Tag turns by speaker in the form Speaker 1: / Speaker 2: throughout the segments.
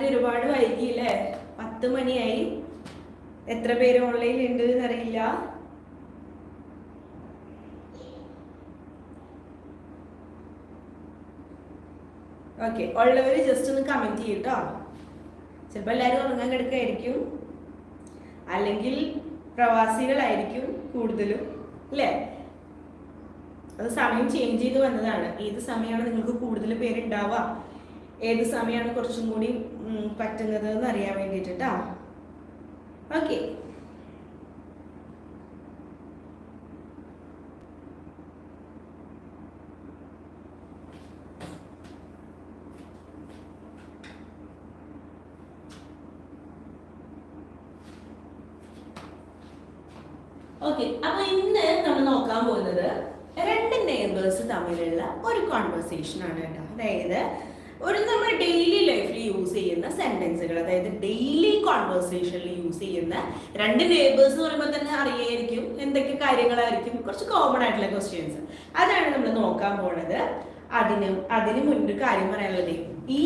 Speaker 1: രാത്രി ഒരുപാട് വൈകിയില്ലേ? പത്ത് മണിയായി. എത്ര പേര് ഓൺലൈനിൽ ഉണ്ട് എന്നറിയില്ല. ഓക്കെ ഉള്ളവർ ജസ്റ്റ് ഒന്ന് കമന്റ് ചെയ്യട്ടോ. ചിലപ്പോൾ എല്ലാരും ഉറങ്ങാൻ കിടക്കായിരിക്കും. അല്ലെങ്കിൽ പ്രവാസികളായിരിക്കും കൂടുതലും അല്ലേ? അത് സമയം ചേഞ്ച് ചെയ്ത് വന്നതാണ്. ഏത് സമയമാണ് നിങ്ങൾക്ക് കൂടുതൽ പേരുണ്ടാവുക? ഏത് സമയമാണ് കുറച്ചും കൂടി പറ്റുന്നത് എന്ന് അറിയാൻ വേണ്ടിയിട്ടാ. ഓക്കെ. ഓക്കെ അപ്പൊ ഇന്ന് നമ്മൾ നോക്കാൻ പോകുന്നത് രണ്ട് നെയ്ബേഴ്സ് തമ്മിലുള്ള ഒരു കോൺവെർസേഷൻ ആണ് കേട്ടോ. അതായത് ഒരു നമ്മൾ ഡെയിലി ലൈഫിൽ യൂസ് ചെയ്യുന്ന സെന്റൻസുകൾ അതായത് ഡെയിലി കോൺവെർസേഷനിൽ യൂസ് ചെയ്യുന്ന രണ്ട് നേബേഴ്സ് എന്ന് പറയുമ്പോൾ തന്നെ അറിയായിരിക്കും എന്തൊക്കെ കാര്യങ്ങളായിരിക്കും കുറച്ച് കോമൺ ആയിട്ടുള്ള ക്വസ്റ്റ്യൻസ് അതാണ് നമ്മൾ നോക്കാൻ പോണത്. അതിന് അതിന് മുൻപ് കാര്യം പറയാനുള്ളത് ഈ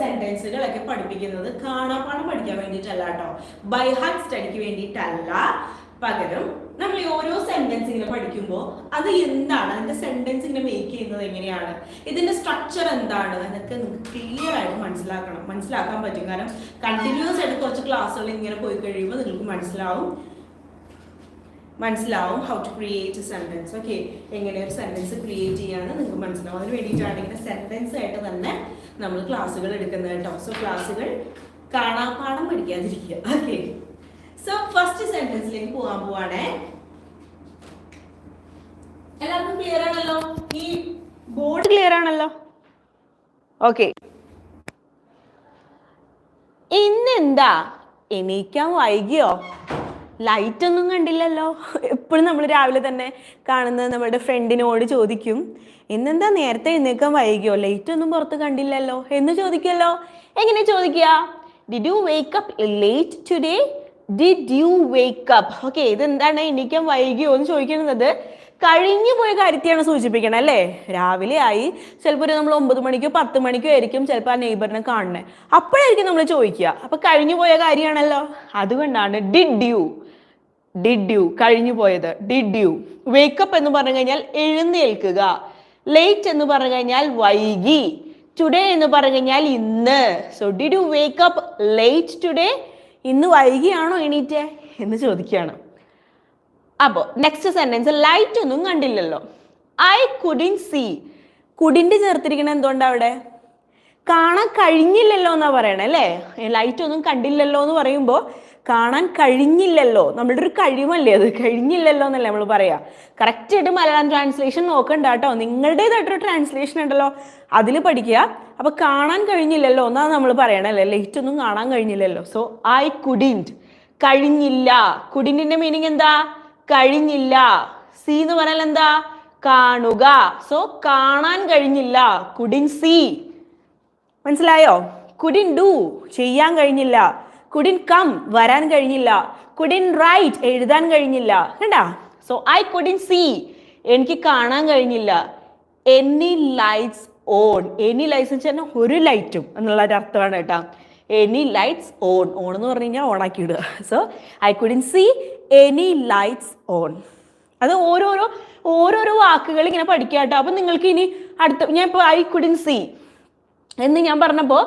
Speaker 1: സെന്റൻസുകളൊക്കെ പഠിപ്പിക്കുന്നത് കാണാപ്പാടം പഠിക്കാൻ വേണ്ടിയിട്ടല്ല കേട്ടോ. ബൈ ഹാർട്ട് സ്റ്റഡിക്ക് വേണ്ടിയിട്ടല്ല. പകരം നമ്മൾ ഈ ഓരോ സെന്റൻസ് ഇങ്ങനെ പഠിക്കുമ്പോൾ അത് എന്താണ്? അതിന്റെ സെന്റൻസ് ഇങ്ങനെ മേക്ക് ചെയ്യുന്നത് എങ്ങനെയാണ്? ഇതിന്റെ സ്ട്രക്ചർ എന്താണ്? അതൊക്കെ നിങ്ങൾക്ക് ക്ലിയർ ആയിട്ട് മനസ്സിലാക്കണം. മനസ്സിലാക്കാൻ പറ്റും. കാരണം കണ്ടിന്യൂസ് ആയിട്ട് കുറച്ച് ക്ലാസ്സുകൾ ഇങ്ങനെ പോയി കഴിയുമ്പോൾ നിങ്ങൾക്ക് മനസ്സിലാവും. മനസ്സിലാവും how to create a sentence okay എങ്ങനെ ഒരു സെന്റൻസ് ക്രിയേറ്റ് ചെയ്യാന്ന് നിങ്ങൾക്ക് മനസ്സിലാവും. അതിന് വേണ്ടിയിട്ടാണ് ഇങ്ങനെ സെന്റൻസ് ആയിട്ട് തന്നെ നമ്മൾ ക്ലാസ്സുകൾ എടുക്കുന്നത് കേട്ടോ. സോ ക്ലാസ്സുകൾ കാണാപ്പാടം പഠിക്കാതിരിക്കുക. ഓക്കെ സോ ഫസ്റ്റ് സെന്റൻസിലേക്ക് പോകാൻ പോവാണേ. എല്ലാവർക്കും ക്ലിയർ ആണല്ലോ? ഈ ബോർഡ് ക്ലിയർ ആണല്ലോ? ഓക്കെ ഇന്നെന്താ? എണീക്കാൻ വൈകിയോ? ലൈറ്റ് ഒന്നും കണ്ടില്ലല്ലോ. എപ്പോഴും നമ്മൾ രാവിലെ തന്നെ കാണുന്നത് നമ്മുടെ ഫ്രണ്ടിനോട് ചോദിക്കും. ഇന്നെന്താ നേരത്തെ എഴുന്നേക്കാൻ വൈകിയോ? ലൈറ്റ് ഒന്നും പുറത്ത് കണ്ടില്ലല്ലോ. എന്ന് ചോദിക്കല്ലോ എങ്ങനെ ചോദിക്കുക? Did you wake up late today did you wake up okay ഇതെന്താണ്? എണീക്കാൻ വൈകിയോ എന്ന് ചോദിക്കുന്നത് കഴിഞ്ഞു പോയ കാര്യത്തെയാണ് സൂചിപ്പിക്കണം അല്ലേ? രാവിലെ ആയി ചിലപ്പോൾ ഒരു നമ്മൾ ഒമ്പത് മണിക്കോ പത്ത് മണിക്കോ ആയിരിക്കും ചിലപ്പോൾ ആ നെയ്ബറിനെ കാണുന്നത് അപ്പോഴായിരിക്കും നമ്മൾ ചോദിക്കുക അപ്പൊ കഴിഞ്ഞു പോയ കാര്യമാണല്ലോ. അതുകൊണ്ടാണ് ഡിഡ് യു ഡിഡ് യു കഴിഞ്ഞു പോയത്. ഡിഡ് യു വേക്കപ്പ് എന്ന് പറഞ്ഞു കഴിഞ്ഞാൽ എഴുന്നേൽക്കുക. ലേറ്റ് എന്ന് പറഞ്ഞു കഴിഞ്ഞാൽ വൈകി. ടുഡേ എന്ന് പറഞ്ഞു കഴിഞ്ഞാൽ ഇന്ന്. So did you wake up late today ഇന്ന് വൈകിയാണോ എണീറ്റേ എന്ന് ചോദിക്കുകയാണ്. അപ്പോൾ നെക്സ്റ്റ് സെന്റൻസ് ലൈറ്റ് ഒന്നും കണ്ടില്ലല്ലോ. ഐ കുഡിൻ സി കുടിന്റെ ചേർത്തിരിക്കണ എന്തുകൊണ്ടാ അവിടെ? കാണാൻ കഴിഞ്ഞില്ലല്ലോ എന്നാ പറയണേ അല്ലേ? ലൈറ്റ് ഒന്നും കണ്ടില്ലല്ലോ എന്ന് പറയുമ്പോൾ കാണാൻ കഴിഞ്ഞില്ലല്ലോ. നമ്മളുടെ ഒരു കഴിവല്ലേ അത്? കഴിഞ്ഞില്ലല്ലോ എന്നല്ലേ നമ്മൾ പറയാ. കറക്റ്റ് ആയിട്ട് മലയാളം ട്രാൻസ്ലേഷൻ നോക്കണ്ട കേട്ടോ. നിങ്ങളുടേതായിട്ടൊരു ട്രാൻസ്ലേഷൻ ഉണ്ടല്ലോ. അതിൽ പഠിക്കുക. അപ്പൊ കാണാൻ കഴിഞ്ഞില്ലല്ലോ എന്നാണ് നമ്മൾ പറയണല്ലേ ലൈറ്റ് ഒന്നും കാണാൻ കഴിഞ്ഞില്ലല്ലോ. സോ ഐ കുഡിന്റ് കഴിഞ്ഞില്ല. കുഡിന്റെ മീനിങ് എന്താ? കഴിഞ്ഞില്ല. സി എന്ന് പറഞ്ഞാൽ എന്താ? കാണുക. സോ കാണാൻ കഴിഞ്ഞില്ല. കുഡിൻ സി മനസ്സിലായോ? കുഡിൻ ഡു ചെയ്യാൻ കഴിഞ്ഞില്ല. കുഡിൻ കം വരാൻ കഴിഞ്ഞില്ല. കുഡിൻ റൈറ്റ് എഴുതാൻ കഴിഞ്ഞില്ല. കണ്ടാ? സോ ഐ കുഡിൻ സി എനിക്ക് കാണാൻ കഴിഞ്ഞില്ല. Any lights on any lights എന്ന് വെച്ചാൽ ഒരു ലൈറ്റും എന്നുള്ള ഒരു അർത്ഥമാണ് കേട്ടോ. എനി ലൈറ്റ്സ് ഓൺ ഓൺ എന്ന് പറഞ്ഞു കഴിഞ്ഞാൽ ഓണാക്കി ഇടുക. So I couldn't see any lights on അത് ഓരോരോ ഓരോരോ വാക്കുകൾ ഇങ്ങനെ പഠിക്കുക കേട്ടോ. അപ്പം നിങ്ങൾക്ക് ഇനി അടുത്ത ഞാൻ ഇപ്പോൾ ഐ കുഡിൻ സി എന്ന് ഞാൻ പറഞ്ഞപ്പോൾ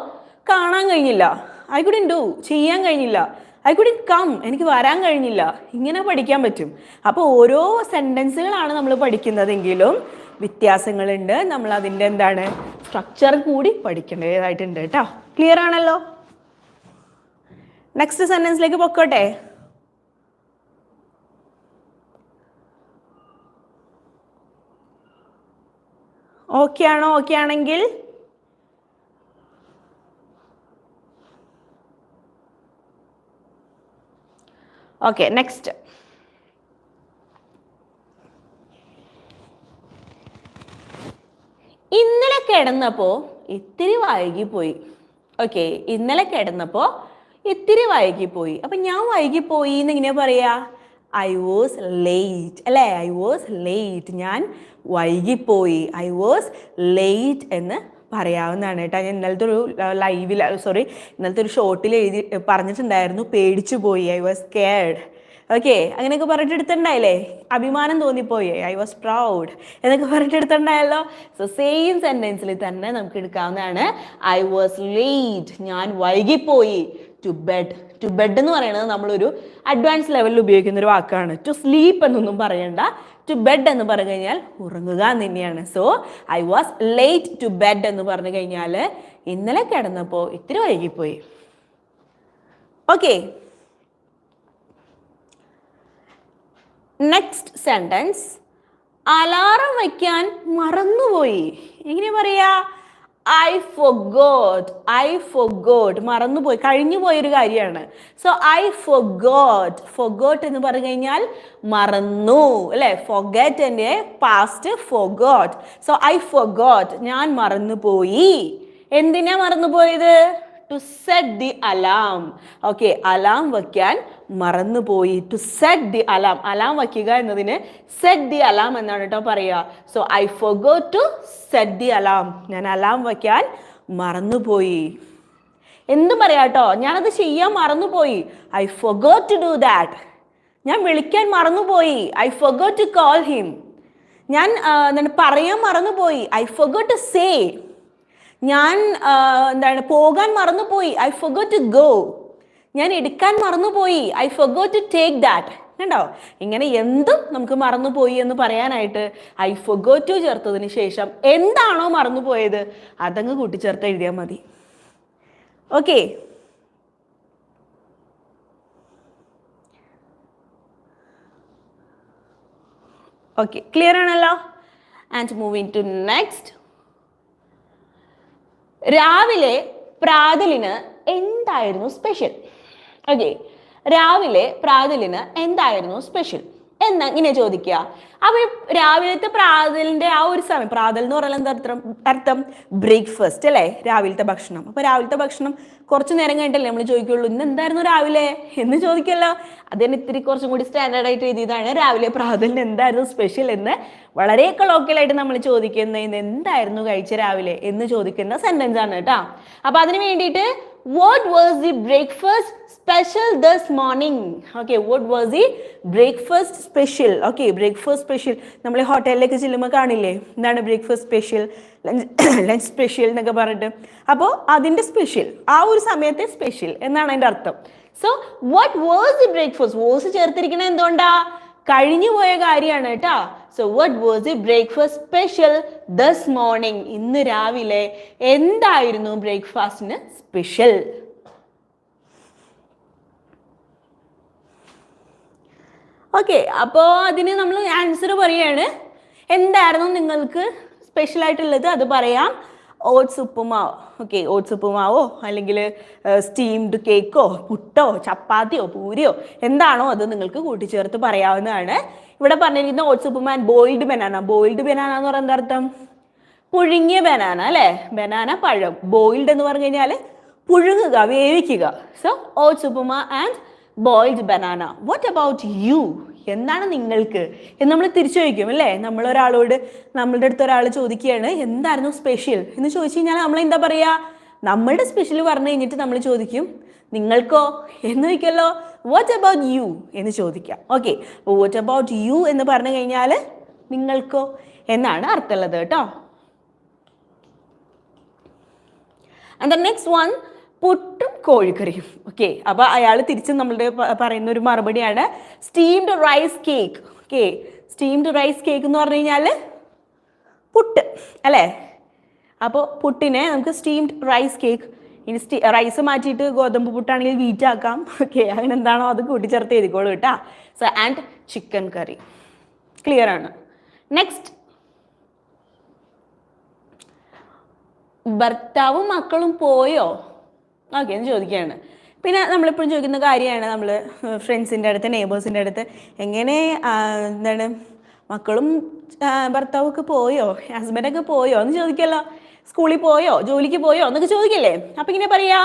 Speaker 1: കാണാൻ കഴിഞ്ഞില്ല. ഐ കുഡിൻ ഡു ചെയ്യാൻ കഴിഞ്ഞില്ല. ഐ കുഡിൻ കം എനിക്ക് വരാൻ കഴിഞ്ഞില്ല. ഇങ്ങനെ പഠിക്കാൻ പറ്റും. അപ്പോൾ ഓരോ സെന്റൻസുകളാണ് നമ്മൾ പഠിക്കുന്നതെങ്കിലും വ്യത്യാസങ്ങളുണ്ട്. നമ്മൾ അതിന്റെ എന്താണ് സ്ട്രക്ചർ കൂടി പഠിക്കേണ്ടതായിട്ടുണ്ട് കേട്ടോ. ക്ലിയർ ആണല്ലോ? നെക്സ്റ്റ് സെന്റൻസിലേക്ക് പൊക്കോട്ടെ. ഓക്കെ ആണോ? ഓക്കെ ആണെങ്കിൽ ഓക്കെ നെക്സ്റ്റ് ഇന്നലെ കിടന്നപ്പോ ഇത്തിരി വൈകി പോയി ഓക്കെ ഇന്നലെ കിടന്നപ്പോ ഇത്തിരി വൈകി പോയി അപ്പൊ ഞാൻ വൈകിപ്പോയി എന്ന് എങ്ങനെയാ പറയാ? ഐ വാസ് ലേറ്റ് അല്ലേ? ഐ വാസ് ലേറ്റ് ഞാൻ വൈകിപ്പോയി. ഐ വാസ് ലേറ്റ് എന്ന് പറയാവുന്നതാണ് കേട്ടോ. ഞാൻ ഇന്നലത്തെ ഒരു ലൈവിൽ സോറി ഇന്നലത്തെ ഒരു ഷോർട്ടിൽ എഴുതി പറഞ്ഞിട്ടുണ്ടായിരുന്നു പേടിച്ചു പോയി ഐ വാസ് കെയർഡ് ഓക്കെ അങ്ങനെയൊക്കെ പറഞ്ഞിട്ട് എടുത്തിട്ടുണ്ടായില്ലേ? അഭിമാനം തോന്നിപ്പോയി ഐ വാസ് പ്രൗഡ് എന്നൊക്കെ പറഞ്ഞിട്ട് എടുത്തിട്ടുണ്ടായല്ലോ? സോ സെയിം സെന്റൻസിൽ തന്നെ നമുക്ക് എടുക്കാവുന്നതാണ് ഐ വാസ് ലേറ്റ് ഞാൻ വൈകിപ്പോയി. ടു ബെഡ് ടു ബെഡ് എന്ന് പറയുന്നത് നമ്മളൊരു അഡ്വാൻസ് ലെവലിൽ ഉപയോഗിക്കുന്ന ഒരു വാക്കാണ്. ടു സ്ലീപ്പ് എന്നൊന്നും പറയണ്ട. ടു ബെഡ് എന്ന് പറഞ്ഞു കഴിഞ്ഞാൽ ഉറങ്ങുക എന്ന് തന്നെയാണ്. So I was late to bed എന്ന് പറഞ്ഞു കഴിഞ്ഞാൽ ഇന്നലെ കിടന്നപ്പോൾ ഇത്തിരി വൈകിപ്പോയി. ഓക്കെ നെക്സ്റ്റ് സെന്റൻസ് അലാറം വയ്ക്കാൻ മറന്നുപോയി. എങ്ങനെ പറയാ? ഐ ഫൊഗോട്ട് ഐ ഫൊഗോട്ട് മറന്നുപോയി കഴിഞ്ഞു പോയൊരു കാര്യമാണ്. So I forgot for forgot എന്ന് പറഞ്ഞു കഴിഞ്ഞാൽ മറന്നു അല്ലെ? ഫൊഗറ്റ് എന്റെ past forgot so I forgot ഞാൻ മറന്നുപോയി. എന്തിനാ മറന്നുപോയത്? To set the alarm okay alarm വയ്ക്കാൻ മറന്നുപോയി. To set the alarm alarm വയ്ക്കുക എന്നതിന് സെറ്റ് ദി അലാം എന്നാണ് കേട്ടോ പറയുക. So I forgot to set the alarm ഞാൻ അലാം വയ്ക്കാൻ മറന്നുപോയി. എന്തും പറയാം കേട്ടോ? ഞാനത് ചെയ്യാൻ മറന്നുപോയി. I forgot to do that ഞാൻ വിളിക്കാൻ മറന്നുപോയി. I forgot to call him ഞാൻ പറയാൻ മറന്നുപോയി. ഐ ഫൊഗോ ടു സേ ഞാൻ എന്താണ് പോകാൻ മറന്നുപോയി. ഐ ഫൊഗോ ടു ഗോ ഞാൻ എടുക്കാൻ മറന്നുപോയി. I forgot to take that കണ്ടോ? ഇങ്ങനെ എന്തും നമുക്ക് മറന്നുപോയി എന്ന് പറയാനായിട്ട് ഐ ഫൊഗോ ടു ചേർത്തതിന് ശേഷം എന്താണോ മറന്നുപോയത് അതങ്ങ് കൂട്ടിച്ചേർത്ത് എഴുതിയാൽ മതി. ഓക്കെ ഓക്കെ ക്ലിയർ ആണല്ലോ? ആൻഡ് മൂവിങ് ടു നെക്സ്റ്റ് രാവിലെ പ്രാതലിന് എന്തായിരുന്നു സ്പെഷ്യൽ ഓക്കെ രാവിലെ പ്രാതലിന് എന്തായിരുന്നു സ്പെഷ്യൽ എന്ന് ഇങ്ങനെ ചോദിക്കുക. അപ്പൊ രാവിലത്തെ പ്രാതലിന്റെ ആ ഒരു സമയം പ്രാതൽ എന്ന് പറയുന്നത് എന്താ അർത്ഥം? അർത്ഥം ബ്രേക്ക്ഫാസ്റ്റ് അല്ലേ? രാവിലത്തെ ഭക്ഷണം. അപ്പൊ രാവിലത്തെ ഭക്ഷണം കുറച്ച് നേരം കഴിഞ്ഞിട്ടല്ലേ നമ്മൾ ചോദിക്കുള്ളൂ ഇന്ന് എന്തായിരുന്നു രാവിലെ? എന്ന് ചോദിക്കല്ലോ അതിന് ഇത്തിരി കുറച്ചും കൂടി സ്റ്റാൻഡേർഡ് ആയിട്ട് എഴുതിയതാണ്. രാവിലെ പ്രാതലിന് എന്തായിരുന്നു സ്പെഷ്യൽ എന്ന് വളരെ കൊളോക്കിയലായിട്ട് നമ്മൾ ചോദിക്കുന്ന എന്തായിരുന്നു കഴിച്ച രാവിലെ എന്ന് ചോദിക്കുന്ന സെന്റൻസ് ആണ് കേട്ടോ. അപ്പൊ അതിന് വേണ്ടിയിട്ട് what was the breakfast special this morning okay what was the breakfast special okay breakfast special നമ്മൾ ഹോട്ടലിലേക്ക് ചെല്ലുമ്പോൾ കാണില്ലേ? എന്താണ് breakfast special lunch lunch special എന്നൊക്കെ പറഞ്ഞിട്ട്. അപ്പോൾ അതിന്റെ സ്പെഷ്യൽ ആ ഒരു സമയത്തെ സ്പെഷ്യൽ എന്നാണ് അതിന്റെ അർത്ഥം. So what was the breakfast was ചേർത്തിരിക്കുന്നത് എന്തുകൊണ്ടാ? കഴിഞ്ഞു പോയ കാര്യമാണ് കേട്ടോ. So what was the breakfast special this morning ഇന്ന് രാവിലെ എന്തായിരുന്നു ബ്രേക്ക്ഫാസ്റ്റിന് സ്പെഷ്യൽ ഓക്കെ അപ്പോൾ അതിന് നമ്മൾ ആൻസർ പറയാണ്. എന്തായിരുന്നു നിങ്ങൾക്ക് സ്പെഷ്യൽ ആയിട്ടുള്ളത്? അത് പറയാം. ഓട്സ് ഉപ്പുമാവ്. ഓക്കെ ഓട്സ് ഉപ്പുമാവോ? അല്ലെങ്കിൽ സ്റ്റീംഡ് കേക്കോ പുട്ടോ ചപ്പാത്തിയോ പൂരിയോ എന്താണോ അത് നിങ്ങൾക്ക് കൂട്ടിച്ചേർത്ത് പറയാവുന്നതാണ്. ഇവിടെ പറഞ്ഞിരിക്കുന്ന oats uppuma boiled banana boiled banana എന്ന് പറയുന്ന അർത്ഥം? പുഴുങ്ങിയ ബനാന അല്ലേ? ബനാന പഴം. ബോയിൽഡ് എന്ന് പറഞ്ഞു കഴിഞ്ഞാൽ പുഴുങ്ങുക വേവിക്കുക. So oats uppuma and boiled banana what about you എന്താണ് നിങ്ങൾക്ക്? എന്ന് നമ്മൾ തിരിച്ചു ചോദിക്കും അല്ലേ? നമ്മൾ ഒരാളോട് നമ്മളുടെ അടുത്ത് ഒരാൾ ചോദിക്കുകയാണ് എന്തായിരുന്നു സ്പെഷ്യൽ എന്ന് ചോദിച്ചു കഴിഞ്ഞാൽ നമ്മൾ എന്താ പറയുക നമ്മളുടെ സ്പെഷ്യൽ പറഞ്ഞു കഴിഞ്ഞിട്ട് നമ്മൾ ചോദിക്കും നിങ്ങൾക്കോ? എന്ന് ചോദിക്കല്ലോ വാട്ട് അബൌട്ട് യു എന്ന് ചോദിക്കാം. ഓക്കെ വാട്ട് അബൌട്ട് യു എന്ന് പറഞ്ഞു കഴിഞ്ഞാൽ നിങ്ങൾക്കോ? എന്നാണ് അർത്ഥമുള്ളത് കേട്ടോ. ആൻഡ് നെക്സ്റ്റ് വൺ പുട്ടും കോഴിക്കറിയും. ഓക്കെ അപ്പോൾ അയാൾ തിരിച്ച് നമ്മളുടെ പറയുന്ന ഒരു മറുപടിയാണ് steamed rice cake okay steamed rice cake എന്ന് പറഞ്ഞു കഴിഞ്ഞാൽ പുട്ട് അല്ലേ? അപ്പോൾ പുട്ടിനെ നമുക്ക് സ്റ്റീംഡ് റൈസ് കേക്ക് ഇനി സ്റ്റീ റൈസ് മാറ്റിയിട്ട് ഗോതമ്പ് പുട്ടാണെങ്കിൽ വീറ്റ് ആക്കാം. ഓക്കെ അങ്ങനെ എന്താണോ അത് കൂട്ടിച്ചേർത്ത് എഴുതിക്കോളൂ കേട്ടോ. So and chicken curry clear ആണ്. നെക്സ്റ്റ് ഭർത്താവും മക്കളും പോയോ? ഓക്കെ എന്ന് ചോദിക്കുകയാണ്. പിന്നെ നമ്മളിപ്പോഴും ചോദിക്കുന്ന കാര്യമാണ് നമ്മൾ ഫ്രണ്ട്സിന്റെ അടുത്ത് നെയ്ബേഴ്സിന്റെ അടുത്ത്. എങ്ങനെ എന്താണ് മക്കളും ഭർത്താവൊക്കെ പോയോ? ഹസ്ബൻഡൊക്കെ പോയോ? എന്ന് ചോദിക്കല്ലോ സ്കൂളിൽ പോയോ? ജോലിക്ക് പോയോ? എന്നൊക്കെ ചോദിക്കില്ലേ? അപ്പം ഇങ്ങനെ പറയാ.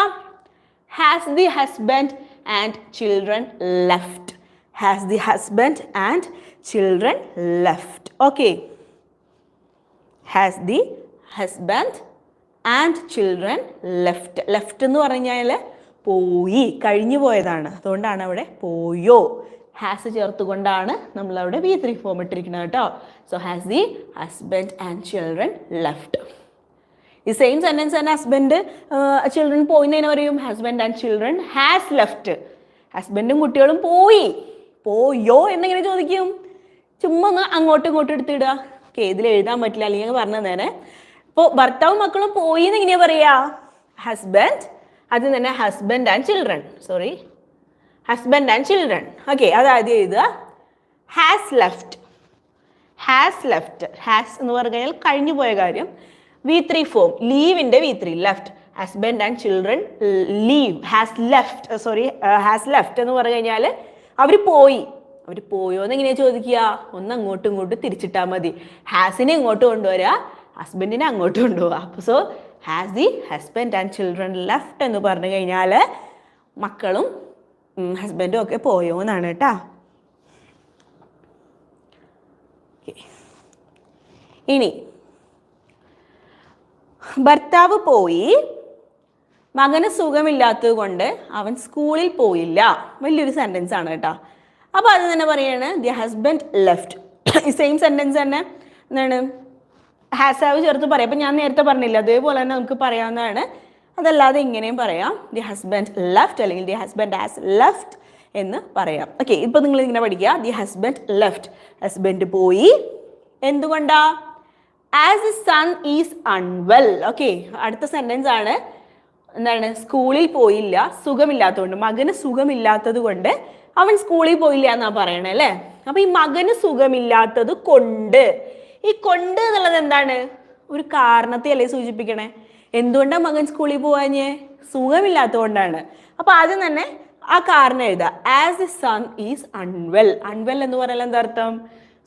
Speaker 1: Has the husband and children left has the husband and children left okay has the husband and children left left എന്ന് പറഞ്ഞാൽ പോയി കഴിഞ്ഞു പോയതാണ്. അതുകൊണ്ടാണ് അവിടെ പോയോ. ഹാസ് ചേർത്തുകൊണ്ടാണ് നമ്മൾ അവിടെ വി ത്രീ ഫോം ഇട്ടിരിക്കുന്നത് കേട്ടോ. So has the husband and children left ഈ സെയിം സെന്റൻസ് തന്നെ ഹസ്ബൻഡ് ചിൽഡ്രൻ പോയിന്നതിനെ പറയും. Husband and children has left ഹസ്ബൻഡും കുട്ടികളും പോയി. പോയോ എന്നെങ്ങനെ ചോദിക്കും. ചുമ്മാ ഒന്ന് അങ്ങോട്ടും ഇങ്ങോട്ടും എടുത്തിടുക. ഓക്കെ ഇതിൽ എഴുതാൻ പറ്റില്ല. അല്ലെങ്കിൽ പറഞ്ഞു നേരെ ഭർത്താവും മക്കളും പോയി എന്ന് എങ്ങനെയാ പറയാ? ഹസ്ബൻഡ് അത് തന്നെ husband and children sorry husband and children okay അതായത് എഴുതുക. Has left has left has എന്ന് പറഞ്ഞു കഴിഞ്ഞാൽ കഴിഞ്ഞു പോയ കാര്യം. V three form ലീവിന്റെ V three left husband and children leave has left sorry has left എന്ന് പറഞ്ഞു കഴിഞ്ഞാൽ അവർ പോയി. അവർ പോയോ എന്ന് എങ്ങനെയാണ് ചോദിക്കുക? ഒന്ന് അങ്ങോട്ടും ഇങ്ങോട്ടും തിരിച്ചിട്ടാൽ മതി. ഹാസിനെ ഇങ്ങോട്ട് കൊണ്ടുവരിക ഹസ്ബൻഡിനെ അങ്ങോട്ട് കൊണ്ടുപോകുക അപ്പോൾ so has the husband and children left എന്ന് പറഞ്ഞു കഴിഞ്ഞാൽ മക്കളും ഹസ്ബൻഡും ഒക്കെ പോയോ എന്നാണ് കേട്ടോ. ഇനി ഭർത്താവ് പോയി മകന് സുഖമില്ലാത്തത് കൊണ്ട് അവൻ സ്കൂളിൽ പോയില്ല. വലിയൊരു സെന്റൻസ് ആണ് കേട്ടോ. അപ്പോൾ അത് തന്നെ പറയാണ് ദി ഹസ്ബൻഡ് ലെഫ്റ്റ് ഈ സെയിം സെന്റൻസ് തന്നെ എന്താണ്? ഹാസ് ഹാവ് ചേർത്ത് പറയാം. അപ്പം ഞാൻ നേരത്തെ പറഞ്ഞില്ല അതേപോലെ തന്നെ നമുക്ക് പറയാവുന്നതാണ്. അതല്ലാതെ ഇങ്ങനെയും പറയാം. ദി ഹസ്ബൻഡ് ലെഫ്റ്റ് അല്ലെങ്കിൽ ദി ഹസ്ബൻഡ് ഹാസ് ലെഫ്റ്റ് എന്ന് പറയാം. ഓക്കെ ഇപ്പം നിങ്ങൾ ഇങ്ങനെ പഠിക്കുക. ദി ഹസ്ബൻഡ് ലെഫ്റ്റ് ഹസ്ബൻഡ് പോയി. എന്തുകൊണ്ടാ? As a son is unwell okay അടുത്ത സെന്റൻസ് ആണ്. എന്താണ്? സ്കൂളിൽ പോയില്ല സുഖമില്ലാത്തതുകൊണ്ട്. മകന് സുഖമില്ലാത്തത് കൊണ്ട് അവൻ സ്കൂളിൽ പോയില്ല എന്നാ പറയണേ അല്ലേ? അപ്പൊ ഈ മകന് സുഖമില്ലാത്തത് കൊണ്ട് ഈ കൊണ്ട് എന്നുള്ളത് എന്താണ്? ഒരു കാരണത്തെ അല്ലേ സൂചിപ്പിക്കണേ. എന്തുകൊണ്ടാണ് മകൻ സ്കൂളിൽ പോവാഞ്ഞേ? സുഖമില്ലാത്തതുകൊണ്ടാണ്. അപ്പൊ ആദ്യം തന്നെ ആ കാരണം എഴുതുക. As the son is unwell unwell എന്ന് പറഞ്ഞാൽ എന്താ അർത്ഥം?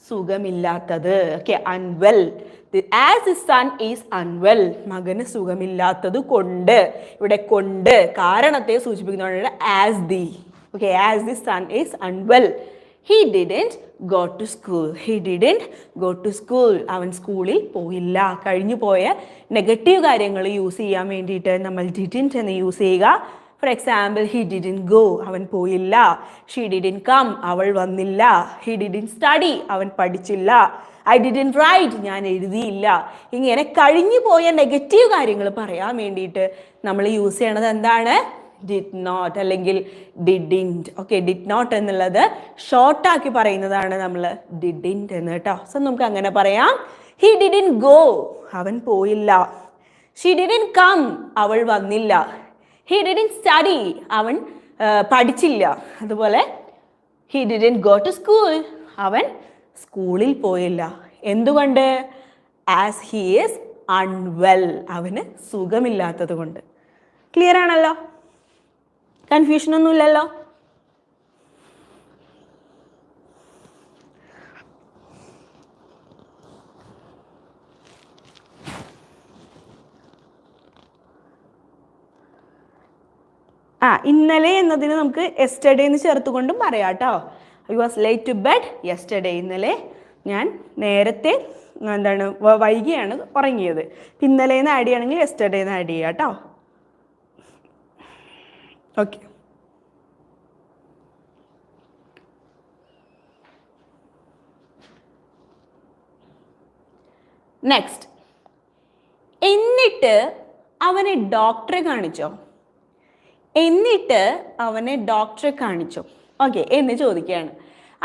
Speaker 1: സുഖമില്ലാത്തത്. Okay unwell as the son is unwell മകന് സുഖമില്ലാത്തത് കൊണ്ട്. ഇവിടെ കൊണ്ട് കാരണത്തെ സൂചിപ്പിക്കുന്നതാണ് as the okay as the son is unwell he didn't go to school he didn't go to school അവൻ സ്കൂളിൽ പോയില്ല. കഴിഞ്ഞു പോയ നെഗറ്റീവ് കാര്യങ്ങൾ യൂസ് ചെയ്യാൻ വേണ്ടിയിട്ട് നമ്മൾ ഡിഡിന്റ് എന്ന് യൂസ് ചെയ്യുക. For example he didn't go അവൻ പോയില്ല. ഷീ ഡിഡിൻ കം അവൾ വന്നില്ല. ഹി ഡിഡിൻ സ്റ്റഡി അവൻ പഠിച്ചില്ല. ഐ ഡിഡിൻ റൈറ്റ് ഞാൻ എഴുതിയില്ല. ഇങ്ങനെ കഴിഞ്ഞു പോയ നെഗറ്റീവ് കാര്യങ്ങൾ പറയാൻ വേണ്ടിയിട്ട് നമ്മൾ യൂസ് ചെയ്യണത് എന്താണ്? ഡിഡ് നോട്ട് അല്ലെങ്കിൽ ഡിഡിന്റ് ഓക്കെ ഡിഡ് നോട്ട് എന്നുള്ളത് ഷോർട്ടാക്കി പറയുന്നതാണ് നമ്മൾ ഡിഡിന്റ് എന്ന് കേട്ടോ സോ നമുക്ക് അങ്ങനെ പറയാം. ഹി ഡിഡിൻ ഗോ അവൻ പോയില്ല. ഷി ഡിഡിൻ കം അവൾ വന്നില്ല. ഹി ഡിഡിൻ സ്റ്റഡി അവൻ പഠിച്ചില്ല. അതുപോലെ he didn't go to school അവൻ സ്കൂളിൽ പോയില്ല. എന്തുകൊണ്ട്? ആസ് ഹി ഈസ് അൺവെൽ അവന് സുഖമില്ലാത്തത് കൊണ്ട് ക്ലിയർ ആണല്ലോ? കൺഫ്യൂഷൻ ഒന്നുമില്ലല്ലോ. ആ ഇന്നലെ എന്നതിന് നമുക്ക് യെസ്റ്റർഡേ എന്ന് ചേർത്തുകൊണ്ടും പറയാം കേട്ടോ I was late to bed yesterday ഇന്നലെ ഞാൻ നേരത്തെ എന്താണ് വൈകിയാണ് ഉറങ്ങിയത്. ഇന്നലെ നിന്ന് ആഡ് ചെയ്യണമെങ്കിൽ യെസ്റ്റർഡേ എന്ന് ആഡ് ചെയ്യാം കേട്ടോ. ഓക്കെ നെക്സ്റ്റ് എന്നിട്ട് അവനെ ഡോക്ടറെ കാണിച്ചോ? എന്നിട്ട് അവനെ ഡോക്ടറെ കാണിച്ചോ? ഓക്കെ എന്ന് ചോദിക്കുകയാണ്.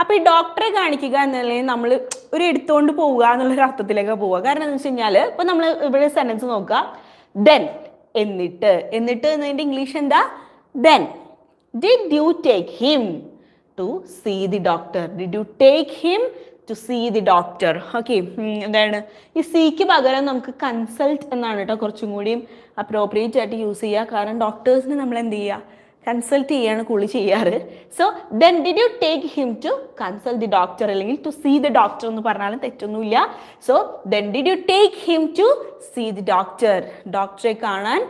Speaker 1: അപ്പോൾ ഈ ഡോക്ടറെ കാണിക്കുക എന്നുള്ളത് നമ്മൾ ഒരു എടുത്തുകൊണ്ട് പോവുക എന്നുള്ളൊരു അർത്ഥത്തിലേക്ക് പോവുക. കാരണം എന്ന് വെച്ച് കഴിഞ്ഞാൽ ഇപ്പം നമ്മൾ ഇവിടെ സെന്റൻസ് നോക്കുക. ദെൻ എന്നിട്ട്. എന്നിട്ട് എന്നതിന്റെ ഇംഗ്ലീഷ് എന്താ? Then did you take him to see the doctor did you take him to see the doctor okay എന്താണ്? ഈ സീക്ക് പകരം നമുക്ക് കൺസൾട്ട് എന്നാണ് കേട്ടോ കുറച്ചും കൂടിയും അപ്രോപ്രിയേറ്റ് ആയിട്ട് യൂസ് ചെയ്യുക കാരണം ഡോക്ടേഴ്സിന് നമ്മൾ എന്ത് ചെയ്യുക കൺസൾട്ട് ചെയ്യാണ് കുളി ചെയ്യാറ്. So then did you take him to consult the doctor അല്ലെങ്കിൽ ടു സീ ദി ഡോക്ടർ എന്ന് പറഞ്ഞാലും തെറ്റൊന്നുമില്ല. So then did you take him to see the doctor ഡോക്ടറെ കാണാൻ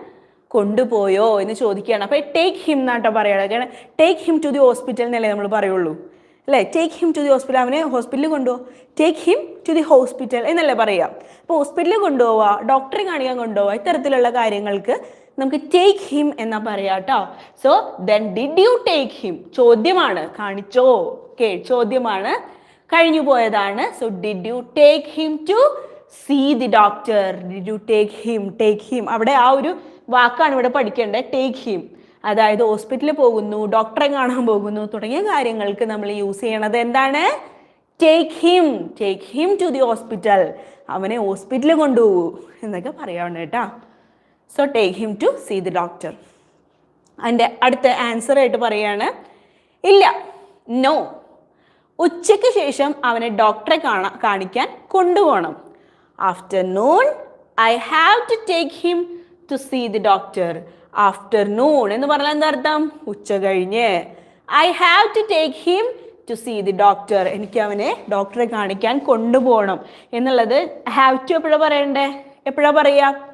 Speaker 1: കൊണ്ടുപോയോ എന്ന് ചോദിക്കുകയാണ്. അപ്പോൾ ടേക്ക് ഹിം എന്നാട്ടോ പറയുക. Take him to the hospital എന്നല്ലേ നമ്മൾ പറയുള്ളൂ. അല്ലേ? Take him to the hospital അവനെ ഹോസ്പിറ്റലിൽ കൊണ്ടുപോകും. Take him to the hospital എന്നല്ലേ പറയാം അപ്പോൾ ഹോസ്പിറ്റലിൽ കൊണ്ടുപോവുക ഡോക്ടറെ കാണിക്കാൻ കൊണ്ടുപോവുക ഇത്തരത്തിലുള്ള കാര്യങ്ങൾക്ക് നമുക്ക് ടേക്ക് ഹിം എന്നാ പറയാ കേട്ടോ so then did you take him ചോദ്യമാണ്. കാണിച്ചോ? ഓക്കെ ചോദ്യമാണ്. കഴിഞ്ഞു പോയതാണ്. So did you take him to see the doctor did you take him take him അവിടെ ആ ഒരു വാക്കാണ് ഇവിടെ പഠിക്കേണ്ടത്. ടേക്ക് ഹിം അതായത് ഹോസ്പിറ്റലിൽ പോകുന്നു ഡോക്ടറെ കാണാൻ പോകുന്നു തുടങ്ങിയ കാര്യങ്ങൾക്ക് നമ്മൾ യൂസ് ചെയ്യണത് എന്താണ്? Take him take him to the hospital അവനെ ഹോസ്പിറ്റലിൽ കൊണ്ടുപോകൂ എന്നൊക്കെ പറയാറുണ്ട് കേട്ടോ. So take him to see the doctor അതിന്റെ അടുത്ത ആൻസർ ആയിട്ട് പറയാണ് ഇല്ല. നോ ഉച്ചയ്ക്ക് ശേഷം അവനെ ഡോക്ടറെ കാണാൻ കാണിക്കാൻ കൊണ്ടുപോകണം. Afternoon I have to take him to see the doctor afternoon എന്ന് പറഞ്ഞാൽ എന്താ അർത്ഥം? ഉച്ച കഴിഞ്ഞ്. I have to take him to see the doctor എനിക്ക് അവനെ ഡോക്ടറെ കാണിക്കാൻ കൊണ്ടുപോകണം എന്നുള്ളത് ഹാവ് ടു എപ്പോഴാണ് പറയണ്ടേ? എപ്പോഴാണ് പറയുക?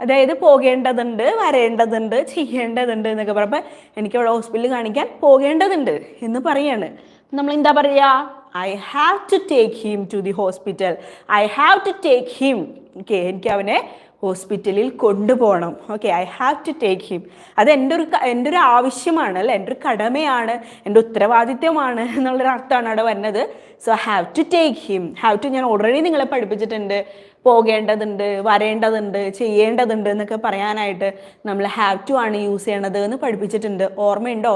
Speaker 1: അതായത് പോകേണ്ടതുണ്ട് വരേണ്ടതുണ്ട് ചെയ്യേണ്ടതുണ്ട് എന്നൊക്കെ പറയുമ്പോൾ എനിക്ക് അവിടെ ഹോസ്പിറ്റലിൽ കാണിക്കാൻ പോകേണ്ടതുണ്ട് എന്ന് പറയാണ്. നമ്മൾ എന്താ പറയുക I have to take him to the hospital I have to take him okay എനിക്ക് അവനെ ഹോസ്പിറ്റലിൽ കൊണ്ടുപോകണം. Okay I have to take him അത് എന്റെ ഒരു എന്റെ ഒരു ആവശ്യമാണ് അല്ലേ? എന്റെ ഒരു കടമയാണ് എന്റെ ഉത്തരവാദിത്വമാണ് എന്നുള്ളൊരു അർത്ഥമാണ് അവിടെ വരുന്നത്. So have to take him have to ഞാൻ ഓൾറെഡി നിങ്ങളെ പഠിപ്പിച്ചിട്ടുണ്ട്. പോകേണ്ടതുണ്ട് വരേണ്ടതുണ്ട് ചെയ്യേണ്ടതുണ്ട് എന്നൊക്കെ പറയാനായിട്ട് നമ്മൾ ഹാവ് ടു ആണ് യൂസ് ചെയ്യണത് എന്ന് പഠിപ്പിച്ചിട്ടുണ്ട്. ഓർമ്മയുണ്ടോ?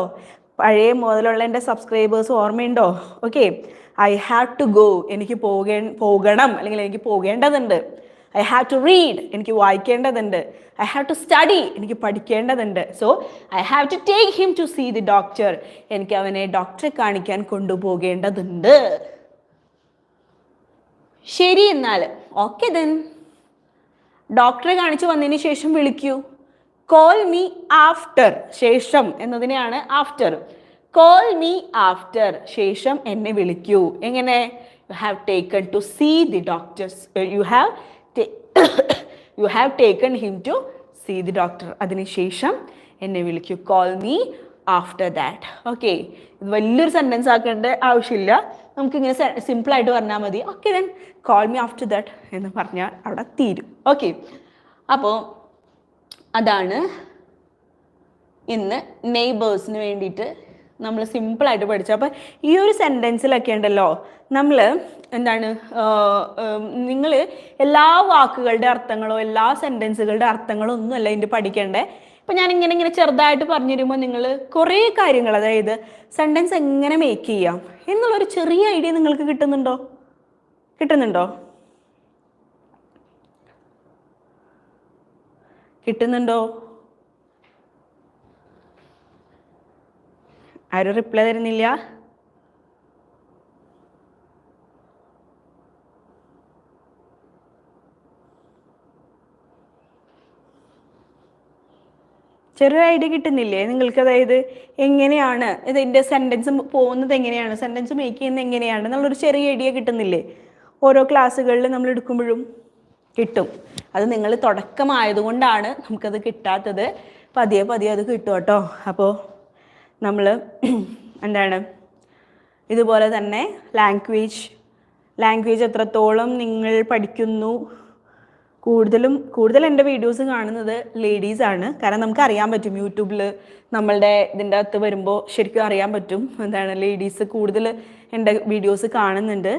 Speaker 1: പഴയ മുതലുള്ള എന്റെ സബ്സ്ക്രൈബേഴ്സ് ഓർമ്മയുണ്ടോ? Okay I have to go എനിക്ക് പോകേ പോകണം. അല്ലെങ്കിൽ എനിക്ക് പോകേണ്ടതുണ്ട്. ഐ ഹാവ് ടു റീഡ് എനിക്ക് വായിക്കേണ്ടതുണ്ട്. ഐ ഹാവ് ടു സ്റ്റഡി എനിക്ക് പഠിക്കേണ്ടതുണ്ട്. So I have to take him to see the doctor എനിക്ക് അവനെ ഡോക്ടറെ കാണിക്കാൻ കൊണ്ടുപോകേണ്ടതുണ്ട്. ശരി എന്നാൽ. ഓക്കെ ദെൻ ഡോക്ടറെ കാണിച്ചു വന്നതിന് ശേഷം വിളിക്കൂ. കോൾ മീ ആഫ്റ്റർ ശേഷം എന്നതിനെയാണ് ആഫ്റ്റർ കോൾ മീ ആഫ്റ്റർ ശേഷം എന്നെ വിളിക്കൂ. എങ്ങനെ? You have taken to see the doctors you have you have taken him to see the doctor അതിനുശേഷം എന്നെ വിളിക്കൂ. Call me after that okay ഇത് വലിയൊരു സെന്റൻസ് ആക്കേണ്ട ആവശ്യമില്ല. നമുക്കിങ്ങനെ സിമ്പിളായിട്ട് പറഞ്ഞാൽ മതി. Okay then call me after that എന്ന് പറഞ്ഞാൽ അവിടെ തീരും. ഓക്കെ അപ്പോൾ അതാണ് ഇന്ന് നെയ്ബേഴ്സിന് വേണ്ടിയിട്ട് നമ്മൾ സിമ്പിളായിട്ട് പഠിച്ചു. അപ്പോൾ ഈ ഒരു സെന്റൻസിലൊക്കെ ഉണ്ടല്ലോ നമ്മൾ എന്താണ് നിങ്ങൾ എല്ലാ വാക്കുകളുടെ അർത്ഥങ്ങളോ എല്ലാ സെന്റൻസുകളുടെ അർത്ഥങ്ങളോ ഒന്നുമല്ല ഇതിന്റെ പഠിക്കേണ്ടേ? ഇപ്പം ഞാൻ ഇങ്ങനെ ഇങ്ങനെ ചെറുതായിട്ട് പറഞ്ഞു തരുമ്പോൾ നിങ്ങൾ കുറേ കാര്യങ്ങൾ അതായത് സെന്റൻസ് എങ്ങനെ മേക്ക് ചെയ്യാം എന്നുള്ളൊരു ചെറിയ ഐഡിയ നിങ്ങൾക്ക് കിട്ടുന്നുണ്ടോ? കിട്ടുന്നുണ്ടോ? കിട്ടുന്നുണ്ടോ? ആരും റിപ്ലൈ തരുന്നില്ല. ചെറിയ ഐഡിയ കിട്ടുന്നില്ലേ? നിങ്ങൾക്ക് അതായത് എങ്ങനെയാണ് ഇതിന്റെ സെന്റൻസ് പോകുന്നത് എങ്ങനെയാണ്? സെന്റൻസ് മേക്ക് ചെയ്യുന്നത് എങ്ങനെയാണ്? എന്നുള്ളൊരു ചെറിയ ഐഡിയ കിട്ടുന്നില്ലേ? ഓരോ ക്ലാസ്സുകളിൽ നമ്മൾ എടുക്കുമ്പോഴും കിട്ടും. അത് നിങ്ങൾ തുടക്കമായതുകൊണ്ടാണ് നമുക്കത് കിട്ടാത്തത്. പതിയെ പതിയെ അത് കിട്ടും കേട്ടോ. അപ്പോൾ നമ്മൾ എന്താണ്? ഇതുപോലെ തന്നെ ലാംഗ്വേജ് ലാംഗ്വേജ് എത്രത്തോളം നിങ്ങൾ പഠിക്കുന്നു. കൂടുതലും കൂടുതൽ എന്റെ വീഡിയോസ് കാണുന്നത് ലേഡീസ് ആണ്. കാരണം നമുക്ക് അറിയാൻ പറ്റും യൂട്യൂബിൽ നമ്മളുടെ ഇതിന്റെ അകത്ത് വരുമ്പോൾ ശരിക്കും അറിയാൻ പറ്റും എന്താണ് ലേഡീസ് കൂടുതൽ എന്റെ വീഡിയോസ് കാണുന്നുണ്ട്.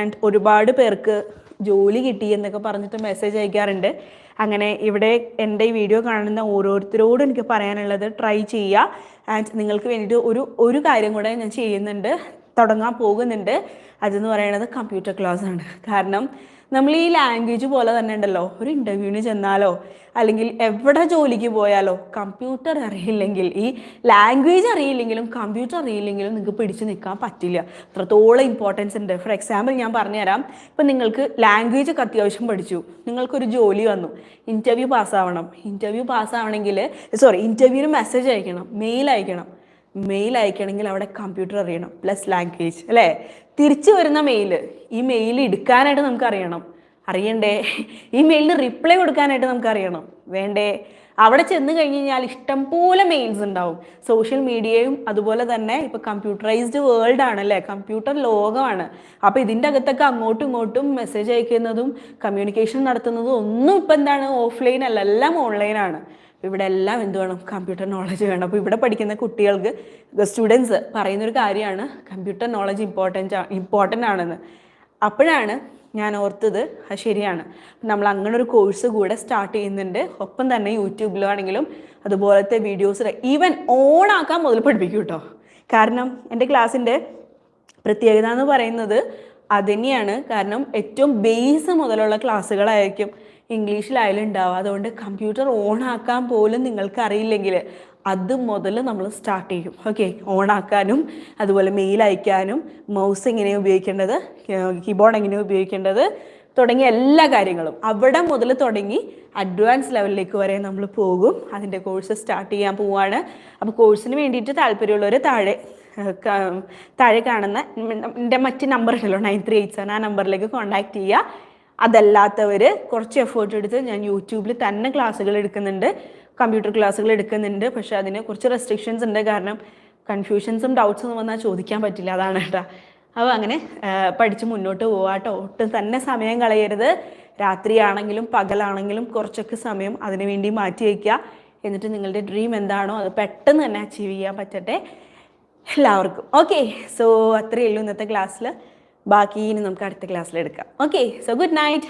Speaker 1: ആൻഡ് ഒരുപാട് പേർക്ക് ജോലി കിട്ടി എന്നൊക്കെ പറഞ്ഞിട്ട് മെസ്സേജ് അയക്കാറുണ്ട്. അങ്ങനെ ഇവിടെ എന്റെ ഈ വീഡിയോ കാണുന്ന ഓരോരുത്തരോടും എനിക്ക് പറയാനുള്ളത് ട്രൈ ചെയ്യുക. ആൻഡ് നിങ്ങൾക്ക് വേണ്ടിയിട്ട് ഒരു ഒരു കാര്യം കൂടെ ഞാൻ ചെയ്യുന്നുണ്ട്. തുടങ്ങാൻ പോകുന്നുണ്ട്. അതെന്ന് പറയുന്നത് കമ്പ്യൂട്ടർ ക്ലാസ് ആണ്. കാരണം നമ്മൾ ഈ ലാംഗ്വേജ് പോലെ തന്നെ ഉണ്ടല്ലോ. ഒരു ഇന്റർവ്യൂവിന് ചെന്നാലോ അല്ലെങ്കിൽ എവിടെ ജോലിക്ക് പോയാലോ കമ്പ്യൂട്ടർ അറിയില്ലെങ്കിൽ ഈ ലാംഗ്വേജ് അറിയില്ലെങ്കിലും കമ്പ്യൂട്ടർ അറിയില്ലെങ്കിലും നിങ്ങൾക്ക് പിടിച്ചു നിൽക്കാൻ പറ്റില്ല. അത്രത്തോളം ഇമ്പോർട്ടൻസ് ഉണ്ട്. ഫോർ എക്സാമ്പിൾ ഞാൻ പറഞ്ഞുതരാം. ഇപ്പം നിങ്ങൾക്ക് ലാംഗ്വേജ് ഒക്കെ അത്യാവശ്യം പഠിച്ചു. നിങ്ങൾക്കൊരു ജോലി വന്നു. ഇന്റർവ്യൂ പാസ്സാവണം ഇന്റർവ്യൂ പാസ്സാവണമെങ്കിൽ സോറി ഇന്റർവ്യൂവിന് മെസ്സേജ് അയക്കണം. മെയിൽ അയക്കണം. മെയിൽ അയക്കണമെങ്കിൽ അവിടെ കമ്പ്യൂട്ടർ അറിയണം പ്ലസ് ലാംഗ്വേജ് അല്ലേ? തിരിച്ചു വരുന്ന മെയിൽ ഈ മെയിൽ എടുക്കാനായിട്ട് നമുക്ക് അറിയണം. അറിയണ്ടേ? ഈ മെയിലിന് റിപ്ലൈ കൊടുക്കാനായിട്ട് നമുക്ക് അറിയണം. വേണ്ടേ? അവിടെ ചെന്ന് കഴിഞ്ഞ് കഴിഞ്ഞാൽ ഇഷ്ടം പോലെ മെയിൽസ് ഉണ്ടാവും. സോഷ്യൽ മീഡിയയും അതുപോലെ തന്നെ ഇപ്പോൾ കമ്പ്യൂട്ടറൈസ്ഡ് വേൾഡ് ആണ് അല്ലേ? കമ്പ്യൂട്ടർ ലോകമാണ്. അപ്പോൾ ഇതിന്റെ അകത്തൊക്കെ അങ്ങോട്ടും ഇങ്ങോട്ടും മെസ്സേജ് അയക്കുന്നതും കമ്മ്യൂണിക്കേഷൻ നടത്തുന്നതും ഒന്നും ഇപ്പം എന്താണ്? ഓഫ്ലൈൻ അല്ല എല്ലാം ഓൺലൈനാണ് ഇവിടെ എല്ലാം എന്ത് വേണം കമ്പ്യൂട്ടർ നോളജ് വേണം. അപ്പോൾ ഇവിടെ പഠിക്കുന്ന കുട്ടികൾക്ക് സ്റ്റുഡൻസ് പറയുന്നൊരു കാര്യമാണ് കമ്പ്യൂട്ടർ നോളജ് ഇമ്പോർട്ടന്റ് ഇമ്പോർട്ടന്റ് ആണെന്ന്. അപ്പോഴാണ് ഞാൻ ഓർത്തത് അത് ശരിയാണ്. നമ്മൾ അങ്ങനെ ഒരു കോഴ്സ് കൂടെ സ്റ്റാർട്ട് ചെയ്യുന്നുണ്ട്. ഒപ്പം തന്നെ യൂട്യൂബിലാണെങ്കിലും അതുപോലത്തെ വീഡിയോസ് ഈവൻ ഓൺ ആക്കാൻ മുതൽ പഠിപ്പിക്കും കേട്ടോ കാരണം എന്റെ ക്ലാസ്സിന്റെ പ്രത്യേകത എന്ന് പറയുന്നത് അതുതന്നെയാണ് കാരണം ഏറ്റവും ബേസ് മുതലുള്ള ക്ലാസ്സുകളായിരിക്കും ഇംഗ്ലീഷിലായാലും ഉണ്ടാവുക അതുകൊണ്ട് കമ്പ്യൂട്ടർ ഓൺ ആക്കാൻ പോലും നിങ്ങൾക്ക് അറിയില്ലെങ്കിൽ അത് മുതൽ നമ്മൾ സ്റ്റാർട്ട് ചെയ്യും. ഓക്കെ ഓൺ ആക്കാനും അതുപോലെ മെയിൽ അയക്കാനും മൗസ് എങ്ങനെയാണ് ഉപയോഗിക്കേണ്ടത് കീബോർഡ് എങ്ങനെയാണ് ഉപയോഗിക്കേണ്ടത് തുടങ്ങിയ എല്ലാ കാര്യങ്ങളും അവിടെ മുതൽ തുടങ്ങി അഡ്വാൻസ് ലെവലിലേക്ക് വരെ നമ്മൾ പോകും. അതിന്റെ കോഴ്സ് സ്റ്റാർട്ട് ചെയ്യാൻ പോവുകയാണ് അപ്പോൾ കോഴ്സിന് വേണ്ടിയിട്ട് താല്പര്യമുള്ളവർ താഴെ താഴെ കാണുന്ന എന്റെ മറ്റ് നമ്പർ ഉണ്ടല്ലോ നയൻ ത്രീ എയ്റ്റ് സെവൻ ആ നമ്പറിലേക്ക് കോൺടാക്റ്റ് ചെയ്യുക. അതല്ലാത്തവർ കുറച്ച് എഫേർട്ട് എടുത്ത് ഞാൻ യൂട്യൂബിൽ തന്നെ ക്ലാസ്സുകൾ എടുക്കുന്നുണ്ട്. കമ്പ്യൂട്ടർ ക്ലാസ്സുകൾ എടുക്കുന്നുണ്ട്. പക്ഷേ അതിന് കുറച്ച് റെസ്ട്രിക്ഷൻസ് ഉണ്ട്. കാരണം കൺഫ്യൂഷൻസും ഡൗട്ട്സും വന്നാൽ ചോദിക്കാൻ പറ്റില്ല. അതാണ് കേട്ടോ അപ്പോൾ അങ്ങനെ പഠിച്ച് മുന്നോട്ട് പോവാട്ടോ. ഒട്ടും തന്നെ സമയം കളയരുത്. രാത്രിയാണെങ്കിലും പകലാണെങ്കിലും കുറച്ചൊക്കെ സമയം അതിനു വേണ്ടി മാറ്റി വയ്ക്കുക എന്നിട്ട് നിങ്ങളുടെ ഡ്രീം എന്താണോ അത് പെട്ടെന്ന് തന്നെ അച്ചീവ് ചെയ്യാൻ പറ്റട്ടെ. എല്ലാവർക്കും. ഓക്കെ സോ അത്രയേ ഉള്ളൂ ഇന്നത്തെ ക്ലാസ്സിൽ ബാക്കി ഇനി നമുക്ക് അടുത്ത ക്ലാസ്സിൽ എടുക്കാം. Okay so good night